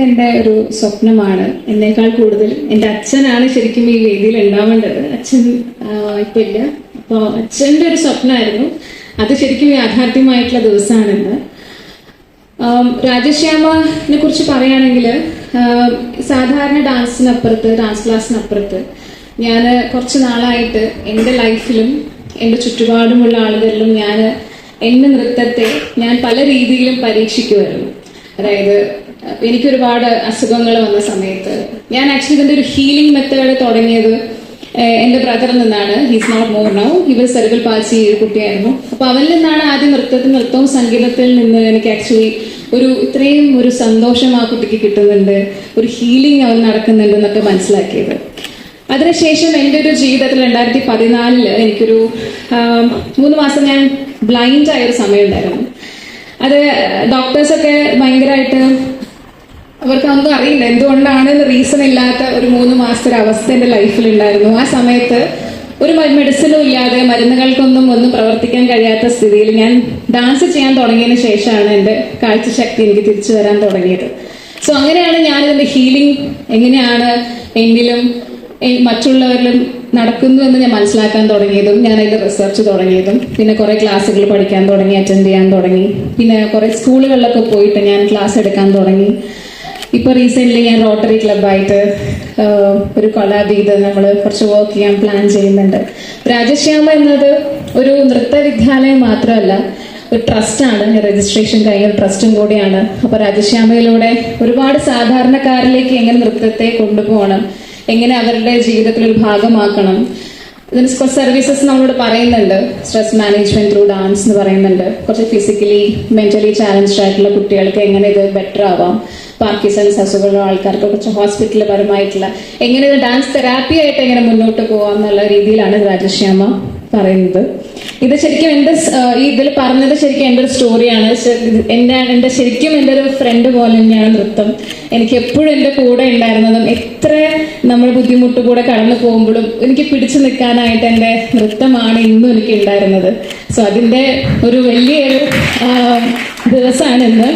എന്റെ ഒരു സ്വപ്നമാണ്. എന്നേക്കാൾ കൂടുതൽ എന്റെ അച്ഛനാണ് ശരിക്കും ഈ വേദിയിൽ ഉണ്ടാവേണ്ടത്. അച്ഛൻ ഇപ്പം ഇല്ല. അപ്പോൾ അച്ഛന്റെ ഒരു സ്വപ്നമായിരുന്നു. അത് ശരിക്കും യാഥാർത്ഥ്യമായിട്ടുള്ള ദിവസമാണിന്ന്. രാജശ്യാമനെ കുറിച്ച് പറയുകയാണെങ്കിൽ സാധാരണ ഡാൻസിനപ്പുറത്ത് ഡാൻസ് ക്ലാസ്സിനപ്പുറത്ത് ഞാൻ കുറച്ച് നാളായിട്ട് എന്റെ ലൈഫിലും എന്റെ ചുറ്റുപാടുമുള്ള ആളുകളിലും ഞാൻ എന്റെ നൃത്തത്തെ ഞാൻ പല രീതിയിലും പരീക്ഷിക്കുമായിരുന്നു. അതായത് അഹ് എനിക്കൊരുപാട് അസുഖങ്ങൾ വന്ന സമയത്ത്. ഞാൻ ആക്ച്വലി ഇതിന്റെ ഒരു ഹീലിംഗ് മെത്തേഡ് തുടങ്ങിയത് എന്റെ ബ്രദറിൽ നിന്നാണ്. ഹീസ് നോട്ട് മോർ നൗ ഇവർ സെറിബൽ പാച്ച് കുട്ടിയായിരുന്നു. അപ്പൊ അവനിൽ നിന്നാണ് ആദ്യം നൃത്തത്തിൽ നൃത്തവും സംഗീതത്തിൽ നിന്ന് എനിക്ക് ആക്ച്വലി ഒരു ഇത്രയും ഒരു സന്തോഷം ആ കുട്ടിക്ക് കിട്ടുന്നുണ്ട്. ഒരു ഹീലിംഗ് അവൻ നടക്കുന്നുണ്ട് എന്നൊക്കെ മനസ്സിലാക്കിയത്. അതിനുശേഷം എന്റെ ഒരു ജീവിതത്തിൽ രണ്ടായിരത്തി പതിനാലിൽ എനിക്കൊരു മൂന്ന് മാസം ഞാൻ ബ്ലൈൻഡ് ആയ ഒരു സമയം ഉണ്ടായിരുന്നു. അത് ഡോക്ടേഴ്സൊക്കെ ഭയങ്കരമായിട്ട് അവർക്ക് ഒന്നും അറിയില്ല. എന്തുകൊണ്ടാണ് റീസൺ ഇല്ലാത്ത ഒരു മൂന്ന് മാസത്തെ അവസ്ഥ എന്റെ ലൈഫിൽ ഉണ്ടായിരുന്നു. ആ സമയത്ത് ഒരു മെഡിസിനും ഇല്ലാതെ മരുന്നുകൾക്കൊന്നും ഒന്നും പ്രവർത്തിക്കാൻ കഴിയാത്ത സ്ഥിതിയിൽ ഞാൻ ഡാൻസ് ചെയ്യാൻ തുടങ്ങിയതിന് ശേഷമാണ് എന്റെ കാഴ്ചശക്തി എനിക്ക് തിരിച്ചു വരാൻ തുടങ്ങിയത്. സോ അങ്ങനെയാണ് ഞാൻ ഇതിന്റെ ഹീലിംഗ് എങ്ങനെയാണ് എന്നിലും മറ്റുള്ളവരിലും നടക്കുന്നു എന്ന് ഞാൻ മനസ്സിലാക്കാൻ തുടങ്ങിയതും ഞാൻ അതിൽ റിസർച്ച് തുടങ്ങിയതും. പിന്നെ കുറേ ക്ലാസ്സുകൾ പഠിക്കാൻ തുടങ്ങി അറ്റൻഡ് ചെയ്യാൻ തുടങ്ങി. പിന്നെ കുറേ സ്കൂളുകളിലൊക്കെ പോയിട്ട് ഞാൻ ക്ലാസ് എടുക്കാൻ തുടങ്ങി. ഇപ്പോൾ റീസെന്റ്ലി ഞാൻ റോട്ടറി ക്ലബ്ബായിട്ട് ഒരു കൊലാബ് ചെയ്ത് നമ്മൾ കുറച്ച് വർക്ക് ചെയ്യാൻ പ്ലാൻ ചെയ്യുന്നുണ്ട്. രാജശ്യാമ എന്നത് ഒരു നൃത്ത വിദ്യാലയം മാത്രമല്ല ഒരു ട്രസ്റ്റാണ് രജിസ്ട്രേഷൻ കഴിഞ്ഞ ട്രസ്റ്റും കൂടിയാണ്. അപ്പോൾ രാജശ്യാമയിലൂടെ ഒരുപാട് സാധാരണക്കാരിലേക്ക് എങ്ങനെ നൃത്തത്തെ കൊണ്ടുപോകണം എങ്ങനെ അവരുടെ ജീവിതത്തിൽ ഒരു ഭാഗമാക്കണം ഇതിന് കുറച്ച് സർവീസസ് നമ്മളോട് പറയുന്നുണ്ട്. സ്ട്രെസ് മാനേജ്മെന്റ് ത്രൂ ഡാൻസ് എന്ന് പറയുന്നുണ്ട്. കുറച്ച് ഫിസിക്കലി മെന്റലി ചാലഞ്ച്ഡ് ആയിട്ടുള്ള കുട്ടികൾക്ക് എങ്ങനെ ഇത് ബെറ്റർ ആവാം. പാർക്കിസൺസ് അസുഖമുള്ള ആൾക്കാർക്ക് കുറച്ച് ഹോസ്പിറ്റൽ പരമായിട്ടുള്ള എങ്ങനെ ഡാൻസ് തെറാപ്പി ആയിട്ട് എങ്ങനെ മുന്നോട്ട് പോവാം എന്നുള്ള രീതിയിലാണ് രാജശ്യാമ പറയുന്നത്. ഇത് ശരിക്കും എന്റെ ഈ ഇതിൽ പറഞ്ഞത് ശരിക്കും എന്റെ ഒരു സ്റ്റോറിയാണ് എന്റെ എന്റെ എന്റെ എന്റെ ശരിക്കും എന്റെ ഒരു ഫ്രണ്ട് പോലെ തന്നെയാണ് നൃത്തം. എനിക്ക് എപ്പോഴും എന്റെ കൂടെ ഉണ്ടായിരുന്നതും എത്ര നമ്മൾ ബുദ്ധിമുട്ട് കൂടെ കടന്നു പോകുമ്പോഴും എനിക്ക് പിടിച്ചു നിൽക്കാനായിട്ട് എന്റെ നൃത്തമാണ് ഇന്നും എനിക്ക് ഉണ്ടായിരുന്നത്. സോ അതിന്റെ ഒരു വലിയൊരു ദിവസമാണ് ഇന്ന്.